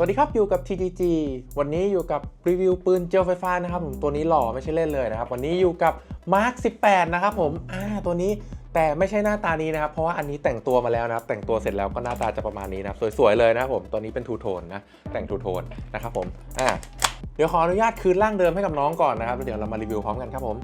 สวัสดีครับ อยู่กับ TGG วันนี้อยู่กับรีวิวปืนเจลไฟฟ้านะครับผมตัวนี้หล่อไม่ใช่เล่นเลยนะครับ วันนี้อยู่กับ Mark 18 นะครับผมอ่าตัวนี้แต่ไม่ใช่หน้าตานี้นะครับ เพราะว่าอันนี้แต่งตัวมาแล้วนะครับ แต่งตัวเสร็จแล้วก็หน้าตาจะประมาณนี้นะครับ สวยๆเลยนะครับผมตัวนี้เป็นทูโทนนะ แต่งทูโทนนะครับผมอ่าเดี๋ยวขออนุญาตคืนร่างเดิมให้กับน้องก่อนนะครับแล้วเดี๋ยวเรามารีวิวพร้อมกันครับผม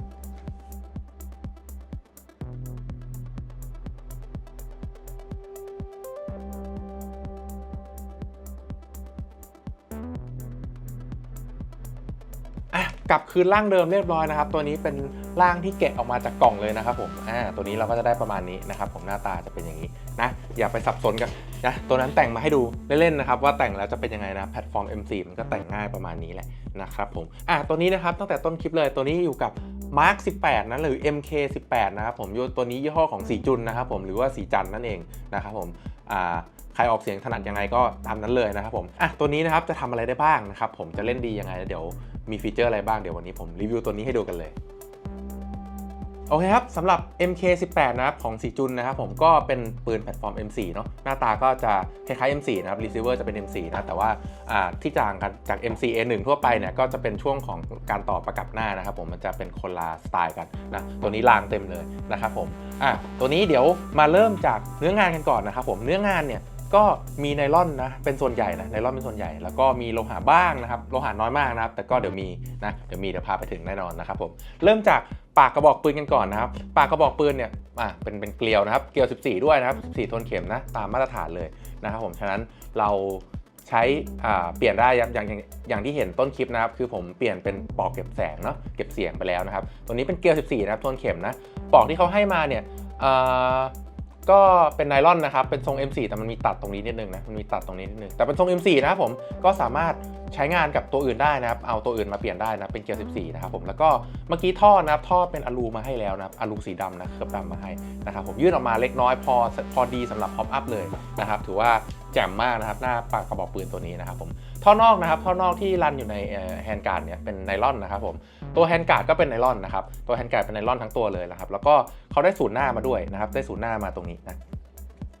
กลับคืนร่างเดิมเรียบร้อยนะครับ ตัวนี้เป็นร่างที่แกะออกมาจากกล่องเลยนะครับผมอ่าตัวนี้เราก็จะได้ประมาณนี้นะครับผมหน้าตาจะเป็นอย่างนี้นะอย่าไปสับสนกันนะตัวนั้นแต่งมาให้ดูเล่นๆนะครับว่าแต่งแล้วจะเป็นยังไงนะแพลตฟอร์ม M4 มันก็แต่งง่ายประมาณนี้แหละนะครับผมอะตัวนี้นะครับตั้งแต่ต้นคลิปเลยตัวนี้อยู่กับ Mark 18นะหรือ MK 18นะครับผมยตัวนี้ยี่ห้อของสีจุนนะครับผมหรือว่าสีจันนั่นเองนะครับผมอ่าใครออกเสียงถนัดยังไงก็ตามนั้นเลยนะครับผมอะตัวนี้นะครับจะทำอะไรได้บ้างนะครับผมจะเล่นดียังไงเดี๋ยว มีฟีเจอร์อะไรบ้างเดี๋ยววันนี้ผมรีวิวตัวนี้ให้ดูกันเลย โอเคครับสำหรับ MK18 นะครับของสีจุนนะครับผมก็เป็นปืนแพลตฟอร์ม M4 เนาะหน้าตาก็จะคล้ายๆ M4 นะครับ receiver จะเป็น M4 นะแต่ว่าที่ต่างกันจาก MC A1 ทั่วไปเนี่ยก็จะเป็นช่วงของการต่อประกับหน้านะครับผมมันจะเป็นคนละสไตล์กันนะตัวนี้รางเต็มเลยนะครับผมอะตัวนี้เดี๋ยวมาเริ่มจากเนื้องานกันก่อนนะครับผมเนื้องานเนี่ย ก็มีไนลอนนะเป็นส่วนใหญ่นะไนลอนเป็นส่วนใหญ่ แล้วก็มีโลหะบ้างนะครับโลหะน้อยมากนะครับ แต่ก็เดี๋ยวมีนะเดี๋ยวมีเดี๋ยวพาไปถึงแน่นอนนะครับผมเริ่มจากปากกระบอกปืนกันก่อนนะครับ ปากกระบอกปืนเนี่ยอะเป็นเป็นเกลียวนะครับ เกลียว 14 ด้วยนะครับ14ทนเข็มนะตามมาตรฐานเลยนะครับผมฉะนั้นเราใช้อ่าเปลี่ยนได้อย่างอย่างอย่างที่เห็นต้นคลิปนะครับ คือผมเปลี่ยนเป็นปอกเก็บแสงเนาะเก็บเสียงไปแล้วนะครับ ตัวนี้เป็นเกลียว 14 นะครับทนเข็มนะปอกที่เขาให้มาเนี่ย ก็เป็นไนลอนนะครับ เป็นทรง M4 แต่มันมีตัดตรงนี้นิดนึงนะ มันมีตัดตรงนี้นิดนึง แต่เป็นทรง M4 นะครับผม ก็สามารถใช้งานกับตัวอื่นได้นะครับ เอาตัวอื่นมาเปลี่ยนได้นะ เป็นเกียร์ 14 นะครับผม แล้วก็เมื่อกี้ท่อนะครับ ท่อเป็นอลูมาให้แล้วนะครับ อลูสีดำนะเคลือบดำมาให้นะครับผม ยื่นออกมาเล็กน้อยพอพอดีสำหรับพ็อปอัพเลยนะครับ ถือว่าแจ่มมากนะครับ หน้าปากกระบอกปืนตัวนี้นะครับผม ท่อนอกนะครับ ท่อนอกที่รันอยู่ในแฮนด์การ์ดเนี่ย เป็นไนลอนนะครับผม ตัวแฮนด์การ์ดก็เป็นไนลอนนะครับ ตัวแฮนด์การ์ดเป็นไนลอนทั้งตัวเลยนะครับ แล้วก็เขาได้ศูนย์หน้ามาด้วยนะครับ ได้ศูนย์หน้ามาตรงนี้นะ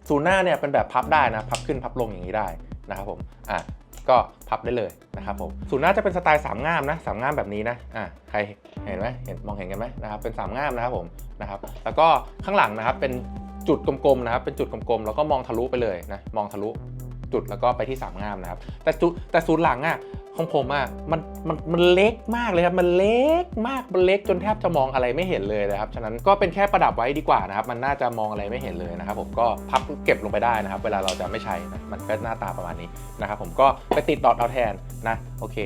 ศูนย์หน้าเนี่ยเป็นแบบพับได้นะ พับขึ้นพับลงอย่างนี้ได้นะครับผม อะ ก็พับได้เลยนะครับผม ศูนย์หน้าจะเป็นสไตล์สามง่ามนะสามง่ามแบบนี้นะ อะ ใครเห็นไหมเห็นมองเห็นกันไหมนะครับ เป็นสามง่ามนะครับผม นะครับ แล้วก็ข้างหลังนะครับเป็นจุดกลมๆนะครับ เป็นจุดกลมๆ แล้วก็มองทะลุไปเลยนะ มองทะลุจุดแล้วก็ไปที่สามง่ามนะครับ แต่จุดแต่ศูนย์หลังอะ ของผมอะมันมันมันเล็กมากเลยครับ มันเล็กมากมันเล็กจนแทบจะมองอะไรไม่เห็นเลยนะครับ ฉะนั้นก็เป็นแค่ประดับไว้ดีกว่านะครับ มันน่าจะมองอะไรไม่เห็นเลยนะครับผมก็พับเก็บลงไปได้นะครับ เวลาเราจะไม่ใช้นะมันก็หน้าตาประมาณนี้นะครับผมก็ไปติดดอทเอาแทนนะโอเค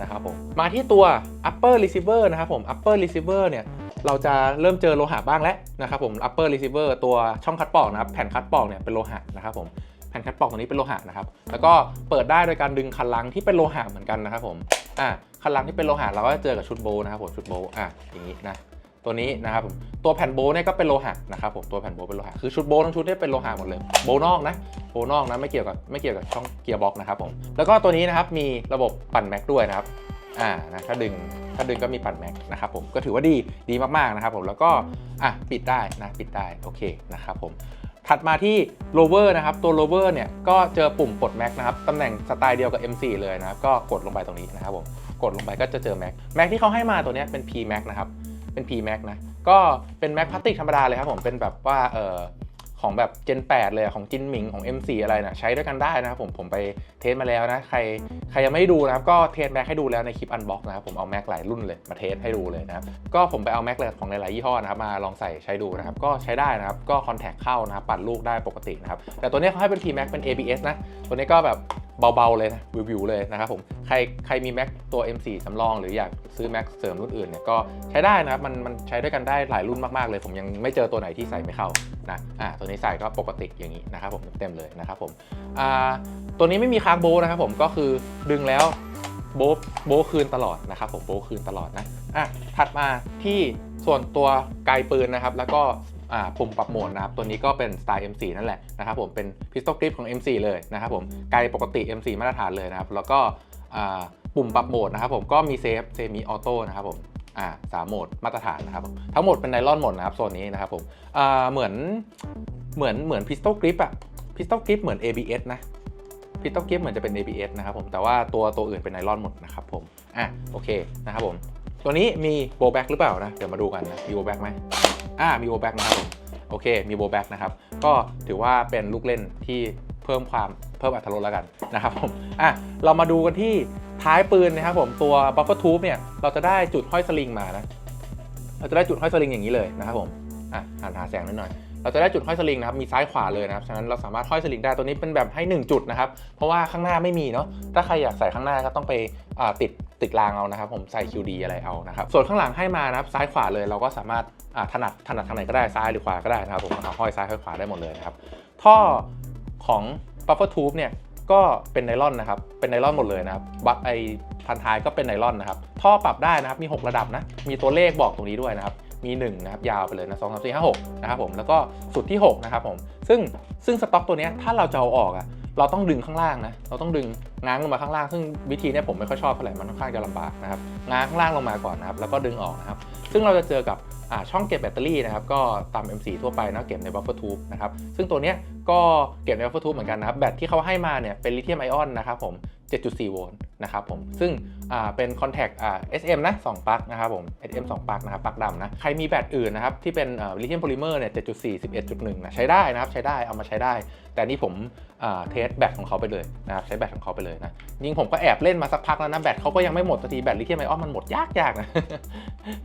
นะครับผมมาที่ตัว upper receiver นะครับผม upper receiver เนี่ยเราจะเริ่มเจอโลหะบ้างแล้วนะครับผม upper receiver ตัวช่องคัดปอกนะครับแผ่นคัดปอกเนี่ยเป็นโลหะนะครับผม นคัดปอกตรงนี้เป็นโลหะนะครับ แล้วก็เปิดได้โดยการดึงคันลังที่เป็นโลหะเหมือนกันนะครับผม อ่าคันลังที่เป็นโลหะเราก็จะเจอกับชุดโบว์นะครับผมชุดโบว์อะอย่างนี้นะตัวนี้นะครับผมตัวแผ่นโบว์เนี่ยก็เป็นโลหะนะครับผมตัวแผ่นโบว์เป็นโลหะคือชุดโบว์ทั้งชุดเนี่ยเป็นโลหะหมดเลยโบว์นอกนะโบว์นอกนะไม่เกี่ยวกับไม่เกี่ยวกับช่องเกียร์บ็อกนะครับผมแล้วก็ตัวนี้นะครับมีระบบปั่นแม็กด้วยนะครับอ่านะถ้าดึงถ้าดึงก็มีปั่นแม็กนะครับผมก็ถือว่าดีดีมากๆนะครับผมแล้วก็อะปิดได้นะปิดได้โอเคนะครับผม ถัดมาที่ lower นะครับ ตัว lower เนี่ยก็เจอปุ่มปลด Mac นะครับ ตำแหน่งสไตล์เดียวกับ M4 เลยนะครับ ก็กดลงไปตรงนี้นะครับผม กดลงไปก็จะเจอ Mac Mac ที่เขาให้มาตัวนี้เป็น P Mac นะครับ เป็น P Mac นะ ก็เป็น Mac พลาสติกธรรมดาเลยครับผม เป็นแบบว่า เออ ของแบบ Gen 8 เลยของจินหมิงของ M4 อะไรนะใช้ด้วยกันได้นะครับผมผมไปเทสมาแล้วนะ ใครใครยังไม่ได้ดูนะครับ ก็เทสแม็กให้ดูแล้วในคลิปอันบ็อกนะครับผมเอาแม็กหลายรุ่นเลยมาเทสให้ดูเลยนะครับก็ผมไปเอาแม็กเลยของหลายๆยี่ห้อนะครับมาลองใส่ใช้ดูนะครับก็ใช้ได้นะครับก็คอนแทคเข้านะครับปัดลูกได้ปกตินะครับแต่ตัวนี้เขาให้เป็น P Mac เป็น ABS นะตัวนี้ก็แบบ เบาๆเลยนะวิวๆเลยนะครับผมใครใครมี Mac ตัว M4 สำรอง หรืออยากซื้อ Mac เสริมรุ่นอื่นเนี่ยก็ใช้ได้นะครับมันมันใช้ด้วยกันได้หลายรุ่นมากๆเลย ผมยังไม่เจอตัวไหนที่ใส่ไม่เข้านะอ่าตัวนี้ใส่ก็ปกติอย่างนี้นะครับผมเต็มๆเลยนะครับผมอ่าตัวนี้ไม่มีค้างโบนะครับผมก็คือดึงแล้วโบโบคืนตลอดนะครับผมโบคืนตลอดนะอะถัดมาที่ส่วนตัวไกลปืนนะครับแล้วก็อ่า ปุ่มปรับโหมดนะครับ ตัวนี้ก็เป็นสไตล์ M4 นั่นแหละนะครับผม เป็นพิสตอลกริปของ M4 เลยนะครับผม ไกลปกติ M4 มาตรฐานเลยนะครับ แล้วก็อ่าปุ่มปรับโหมดนะครับผม ก็มีเซฟเซมิออโต้นะครับผมอ่าสามโหมดมาตรฐานนะครับผมทั้งหมดเป็นไนลอนหมดนะครับโซนนี้นะครับผมอ่าเหมือนเหมือนเหมือนพิสตอลกริปอะพิสตอลกริปเหมือน ABS นะพิตอกิฟเหมือนจะเป็น ABS นะครับผม แต่ว่าตัวตัวอื่นเป็นไนลอนหมดนะครับผม อะโอเคนะครับผม ตัวนี้มีโบแบ็กหรือเปล่านะ เดี๋ยวมาดูกันนะ มีโบแบ็กไหม อ่ามีโบแบ็กนะครับผมโอเค มีโบแบ็กนะครับ ก็ถือว่าเป็นลูกเล่นที่เพิ่มความเพิ่มอรรถรสแล้วกันนะครับผมอะเรามาดูกันที่ท้ายปืนนะครับผมตัวบัฟเฟอร์ทูบเนี่ยเราจะได้จุดห้อยสลิงมานะเราจะได้จุดห้อยสลิงอย่างนี้เลยนะครับผมอะหันหาแสงนิดหน่อย เราจะได้จุดห้อยสลิงนะครับมีซ้ายขวาเลยนะครับฉะนั้นเราสามารถห้อยสลิงได้ตัวนี้เป็นแบบให้ 1 จุดนะครับเพราะว่าข้างหน้าไม่มีเนาะถ้าใครอยากใส่ข้างหน้าก็ต้องไปติดติดรางเอานะครับผมใส่ QD อะไรเอานะครับส่วนข้างหลังให้มานะครับซ้ายขวาเลยเราก็สามารถถนัดถนัดทางไหนก็ได้ซ้ายหรือขวาก็ได้นะครับผมเอาห้อยซ้ายห้อยขวาได้หมดเลยนะครับท่อของ buffer tube เนี่ยก็เป็นไนลอนนะครับ เป็นไนลอนหมดเลยนะครับ บัฟไอพันท้ายก็เป็นไนลอนนะครับ ท่อปรับได้นะครับ มี 6 ระดับนะ มีตัวเลขบอกตรงนี้ด้วยนะครับ มี1นะครับยาวไปเลยนะ2 3 4 5 6นะครับผมแล้วก็สุดที่6นะครับผมซึ่งซึ่งสต็อกตัวนี้ถ้าเราจะเอาออกอะเราต้องดึงข้างล่างนะ เราต้องดึงง้างลงมาข้างล่าง ซึ่งวิธีเนี้ยผมไม่ค่อยชอบเท่าไหร่ มันค่อนข้างจะลำบากนะครับ ง้างข้างล่างลงมาก่อนนะครับ แล้วก็ดึงออกนะครับ ซึ่งเราจะเจอกับอ่าช่องเก็บแบตเตอรี่นะครับ ก็ตาม M4 ทั่วไปนะเก็บใน buffer tube นะครับ ซึ่งตัวเนี้ยก็เก็บใน buffer tube เหมือนกันนะครับ แบตที่เขาให้มาเนี่ยเป็นลิเธียมไอออนนะครับผม 7.4 โวลต์ นะครับผมซึ่งเป็นคอนแทคเอ่า SM นะ2ปลั๊กนะครับผม SM 2ปลั๊กนะครับปลั๊กดำนะใครมีแบตอื่นนะครับที่เป็นลิเธียมโพลิเมอร์เนี่ย7.4 11.1นะใช้ได้นะครับใช้ได้เอามาใช้ได้ แต่นี่ผมเทสแบตของเขาไปเลยนะครับใช้แบตของเขาไปเลยนะยิงผมก็แอบเล่นมาสักพักแล้วนะแบตเขาก็ยังไม่หมดสักทีแบตลิเธียมไอออนมันหมดยากๆนะ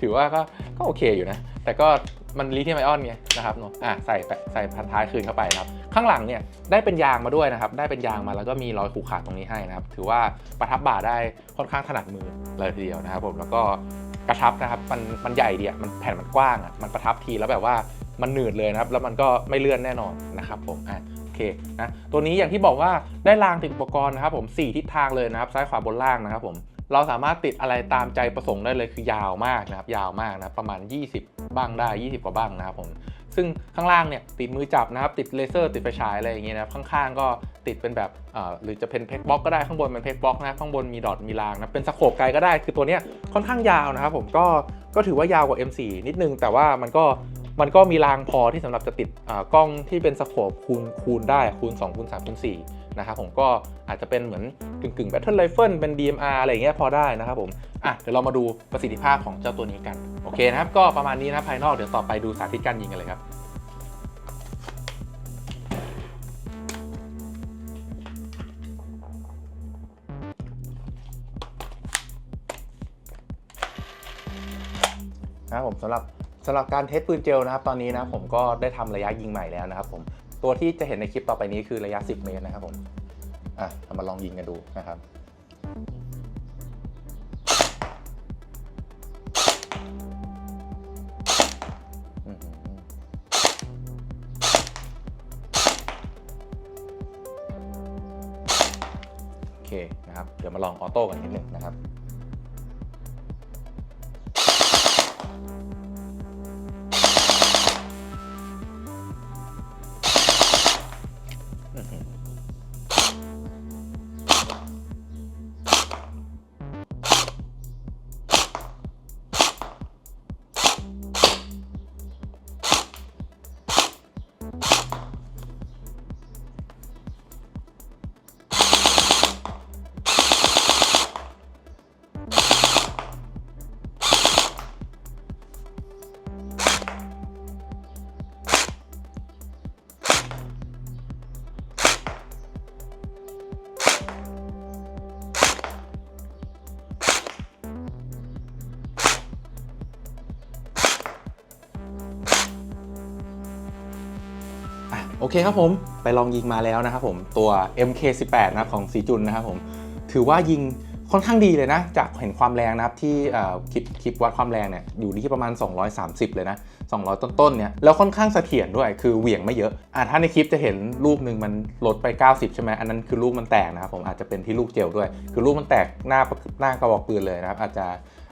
ถือว่าก็ก็โอเคอยู่นะแต่ก็ มันลิเธียมไอออนไงนะครับเนอะอะใส่ใส่พันท้ายคืนเข้าไปครับ ข้างหลังเนี่ยได้เป็นยางมาด้วยนะครับ ได้เป็นยางมาแล้วก็มีรอยขูดขาดตรงนี้ให้นะครับ ถือว่าประทับบ่าได้ค่อนข้างถนัดมือเลยทีเดียวนะครับผมแล้วก็กระชับนะครับ มันมันใหญ่ดีอะมันแผ่นมันกว้างอะมันประทับทีแล้วแบบว่ามันหนืดเลยนะครับ แล้วมันก็ไม่เลื่อนแน่นอนนะครับผมอะโอเคนะตัวนี้อย่างที่บอกว่าได้รางติดอุปกรณ์นะครับผม 4 ทิศทางเลยนะครับ ซ้ายขวาบนล่างนะครับผม เราสามารถติดอะไรตามใจประสงค์ได้เลยคือยาวมากนะครับ ยาวมากนะประมาณ 20 บ้างได้ 20 กว่าบ้างนะครับผมซึ่งข้างล่างเนี่ยติดมือจับนะครับ ติดเลเซอร์ติดไฟฉายอะไรอย่างเงี้ยนะครับข้างๆก็ติดเป็นแบบเอ่อหรือจะเป็นเพกบ็อกก็ได้ข้างบนเป็นเพกบ็อกนะข้างบนมีดอทมีรางนะเป็นสโคปไกลก็ได้คือตัวเนี้ยค่อนข้างยาวนะครับผมก็ก็ถือว่ายาวกว่า M4 นิดนึง แต่ว่ามันก็มันก็มีรางพอที่สำหรับจะติดอ่ากล้องที่เป็นสโคปคูณคูณได้คูณ2คูณ3คูณ4 นะครับผมก็อาจจะเป็นเหมือนกึ่งกึ่งแบตเทิลไรเฟิลเป็น DMR อะไรอย่างเงี้ยพอได้นะครับผมอะเดี๋ยวเรามาดูประสิทธิภาพของเจ้าตัวนี้กัน โอเคนะครับ ก็ประมาณนี้นะภายนอกเดี๋ยวต่อไปดูสาธิตการยิงกันเลยครับนะครับผมสำหรับสำหรับการเทสปืนเจลนะครับ ตอนนี้นะผมก็ได้ทำระยะยิงใหม่แล้วนะครับผม ตัวที่จะเห็นในคลิปต่อไปนี้คือระยะ 10 เมตรนะครับผมอะเรามาลองยิงกันดูนะครับโอเคนะครับ เดี๋ยวมาลองออโต้กันนิดนึงนะครับ อะโอเคครับผมไปลองยิงมาแล้วนะครับผมตัว MK18 นะครับของสีจุนนะครับผมถือว่ายิงค่อนข้างดีเลยนะ จากเห็นความแรงนะครับที่คลิปคลิปวัดความแรงเนี่ยอยู่ที่ประมาณ 230 เลยนะ 200 ต้นๆเนี่ยแล้วค่อนข้างเสถียรด้วยคือเหวี่ยงไม่เยอะอะถ้าในคลิปจะเห็นลูกหนึ่งมันลดไป 90 ใช่ไหมอันนั้นคือลูกมันแตกนะครับผมอาจจะเป็นที่ลูกเจลด้วย คือลูกมันแตกหน้าหน้ากระบอกปืนเลยนะครับอาจจะ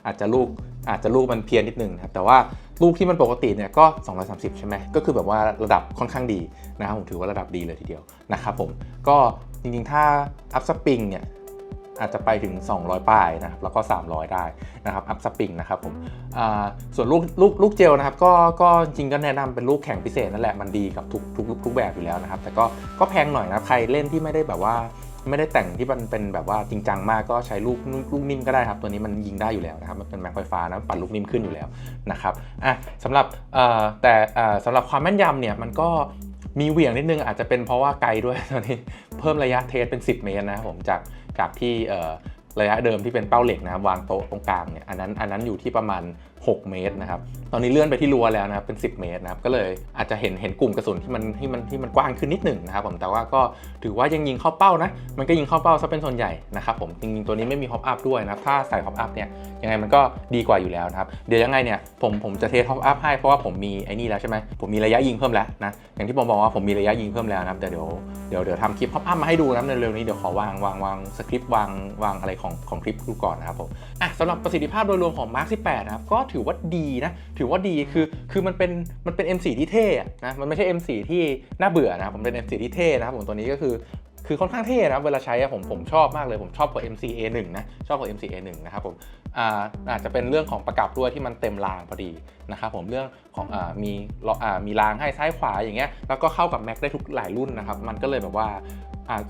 อาจจะลูกอาจจะลูกมันเพี้ยนนิดนึงนะครับแต่ว่า ลูกที่มันปกติเนี่ยก็ 230 ใช่ไหมก็คือแบบว่าระดับค่อนข้างดีนะครับผมถือว่าระดับดีเลยทีเดียวนะครับผมก็จริงๆ ถ้าอัพสปริงเนี่ยอาจจะไปถึง 200ป้ายนะครับแล้วก็ 300 ได้นะครับอัพสปริงนะครับผมส่วนลูกลูกลูกเจลนะครับก็ก็จริงก็แนะนำเป็นลูกแข่งพิเศษนั่นแหละมันดีกับทุกทุกทุกแบบอยู่แล้วนะครับแต่ก็ก็แพงหน่อยนะใครเล่นที่ไม่ได้แบบว่า ไม่ได้แต่งที่มันเป็นแบบว่าจริงจังมากก็ใช้ลูกลูกนิ่มก็ได้ครับ ตัวนี้มันยิงได้อยู่แล้วนะครับ มันเป็นแม็กไฟฟ้านะปั่นลูกนิ่มขึ้นอยู่แล้วนะครับอะสำหรับแต่เอ่อสำหรับความแม่นยำเนี่ยมันก็มีเหวี่ยงนิดนึงอาจจะเป็นเพราะว่าไกลด้วยตอนนี้เพิ่มระยะเทสเป็น 10 เมตรนะครับผมจากจากที่ระยะเดิมที่เป็นเป้าเหล็กนะวางโต๊ะตรงกลางเนี่ยอันนั้นอันนั้นอยู่ที่ประมาณ 6 เมตรนะครับ ตอนนี้เลื่อนไปที่รั้วแล้วนะครับเป็น 10 เมตรนะครับ ก็เลยอาจจะเห็นเห็นกลุ่มกระสุนที่มันที่มันที่มันกว้างขึ้นนิดหนึ่งนะครับผมแต่ว่าก็ถือว่ายังยิงเข้าเป้านะ มันก็ยิงเข้าเป้าซะเป็นส่วนใหญ่นะครับผมจริงๆตัวนี้ไม่มีฮอปอัพด้วยนะครับถ้าใส่ฮอปอัพเนี่ยยังไงมันก็ดีกว่าอยู่แล้วนะครับเดี๋ยวยังไงเนี่ยผมผมจะเทสฮอปอัพให้เพราะว่าผมมีไอ้นี่แล้วใช่ไหมผมมีระยะยิงเพิ่มแล้วนะอย่างที่ผมบอกว่าผมมีระยะยิงเพิ่มแล้วนะครับแต่เดี๋ยวเดี๋ยวเดี๋ยวทำคลิปฮอปอัพมาให้ดูนะในเร็วๆนี้เดี๋ยวขอวางวางวางสคริปต์วางวางอะไรของของคลิปดูก่อนนะครับผมอะสำหรับประสิทธิภาพโดยรวมของ Mark 18นะครับก็ถือว่าดีนะถือว่าดีคือคือมันเป็นมันเป็น M4 ที่เท่นะมันไม่ใช่ M4 ที่น่าเบื่อนะผมเป็น M4 ที่เท่นะครับผมตัวนี้ก็คือคือค่อนข้างเท่นะเวลาใช้ผมผมชอบมากเลยผมชอบกว่า MCA1 นะชอบกว่า MCA1 นะครับผมอาอาจจะเป็นเรื่องของประกับด้วยที่มันเต็มรางพอดีนะครับผมเรื่องของอมีมีรางให้ซ้ายขวาอย่างเงี้ยแล้วก็เข้ากับ Mac ได้ทุกหลายรุ่นนะครับมันก็เลยแบบว่า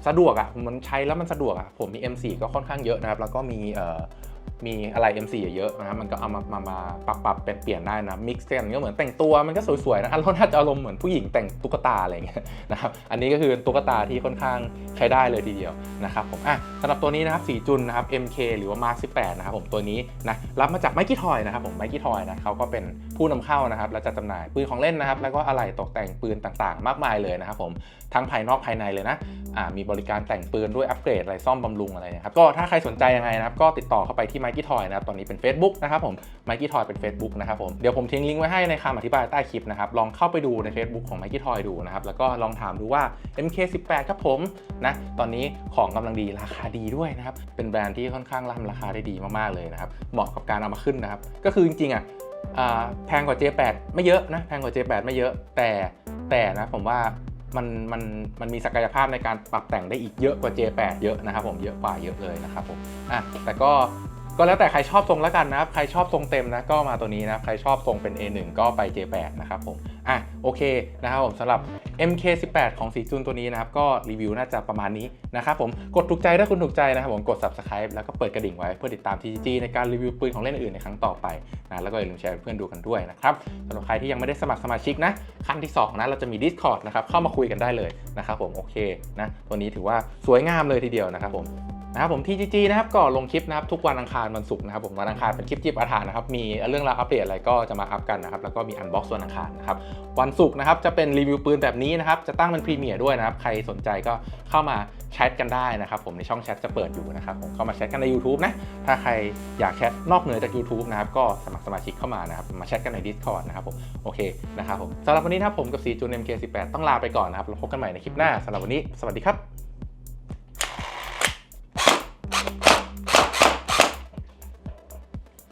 สะดวกอะมันใช้แล้วมันสะดวกอะผมมี M4 ก็ค่อนข้างเยอะนะครับแล้วก็มีมีอะไร M4 เยอะนะครับมันก็เอามามามาปรับปรับเป็นเปลี่ยนได้นะมิกซ์กันก็เหมือนแต่งตัวมันก็สวยๆนะอารมณ์น่าจะอารมณ์เหมือนผู้หญิงแต่งตุ๊กตาอะไรเงี้ยนะครับอันนี้ก็คือตุ๊กตาที่ค่อนข้างใช้ได้เลยทีเดียวนะครับผมอะสำหรับตัวนี้นะครับสีจุนนะครับ MK หรือว่า Mark 18นะครับผมตัวนี้นะรับมาจากไมกี้ทอยนะครับผมไมกี้ทอยนะเขาก็เป็นผู้นำเข้านะครับและจัดจำหน่ายปืนของเล่นนะครับแล้วก็อะไรตกแต่งปืนต่างๆ มากมายเลยนะครับผมทั้งภายนอกภายในเลยนะอ่ามีบริการแต่งปืนด้วยอัปเกรดอะไรซ่อมบำรุงอะไรนะครับก็ถ้าใครสนใจยังไงนะครับก็ติดต่อเข้าไปที่ m i k e y Toy นะครับตอนนี้เป็น Facebook นะครับผม m i k e y Toy เป็น Facebook นะครับผมเดี๋ยวผมทิ้งลิงก์ไว้ให้ในคำอธิบายใต้คลิปนะครับลองเข้าไปดูใน Facebook ของ m i k e y Toy ดูนะครับแล้วก็ลองถามดูว่า MK18 ครับผมนะตอนนี้ของกำลังดีราคาดีด้วยนะครับเป็นแบรนด์ที่ค่อนข้างร่ำราคาได้ดีมากๆเลยนะครับเหมาะกับการเอามาขึ้นนะครับก็คือจริงๆอะอ่าแพงกว่า J8 ไม่เยอะนะแพงกว่า J8 ไม่เยอะแต่แต่นะผมว่ามันมันมันมีศักยภาพในการปรับแต่งได้อีกเยอะกว่า J8 เยอะนะครับผมเยอะกว่าเยอะเลยนะครับผมอะแต่ก็ ก็แล้วแต่ใครชอบทรงแล้วกันนะครับ ใครชอบทรงเต็มนะก็มาตัวนี้นะ ใครชอบทรงเป็น A1 ก็ไป J8 นะครับผม อะโอเคนะครับผมสำหรับ MK18 ของสีจุนตัวนี้นะครับ ก็รีวิวน่าจะประมาณนี้นะครับผม กดถูกใจถ้าคุณถูกใจนะครับผมกด subscribe แล้วก็เปิดกระดิ่งไว้เพื่อติดตาม TGG ในการรีวิวปืนของเล่นอื่นในครั้งต่อไปนะแล้วก็อย่าลืมแชร์เพื่อนดูกันด้วยนะครับสำหรับใครที่ยังไม่ได้สมัครสมาชิกนะขั้นที่สองนะเราจะมี Discord นะครับเข้ามาคุยกันได้เลยนะครับผมโอเคนะตัวนี้ถือว่าสวยงามเลยทีเดียวนะครับผม นะครับผม TGG นะครับก็ลงคลิปนะครับทุกวันอังคารวันศุกร์นะครับผมวันอังคารเป็นคลิปจิบอาถรรพ์นะครับมีเรื่องราวอัปเดตอะไรก็จะมาอัพกันนะครับแล้วก็มีอันบ็อกซ์วันอังคารนะครับวันศุกร์นะครับจะเป็นรีวิวปืนแบบนี้นะครับจะตั้งเป็นพรีเมียร์ด้วยนะครับใครสนใจก็เข้ามาแชทกันได้นะครับผมในช่องแชทจะเปิดอยู่นะครับผมเข้ามาแชทกันใน YouTube นะถ้าใครอยากแชทนอกเหนือจาก YouTube นะครับก็สมัครสมาชิกเข้ามานะครับมาแชทกันใน Discord นะครับผมโอเคนะครับผมสำหรับวันนี้นะครับผมกับสีจูน MK18 ต้องลาไปก่อนนะครับแล้วพบกันใหม่ในคลิปหน้าสำหรับวันนี้ สวัสดีครับ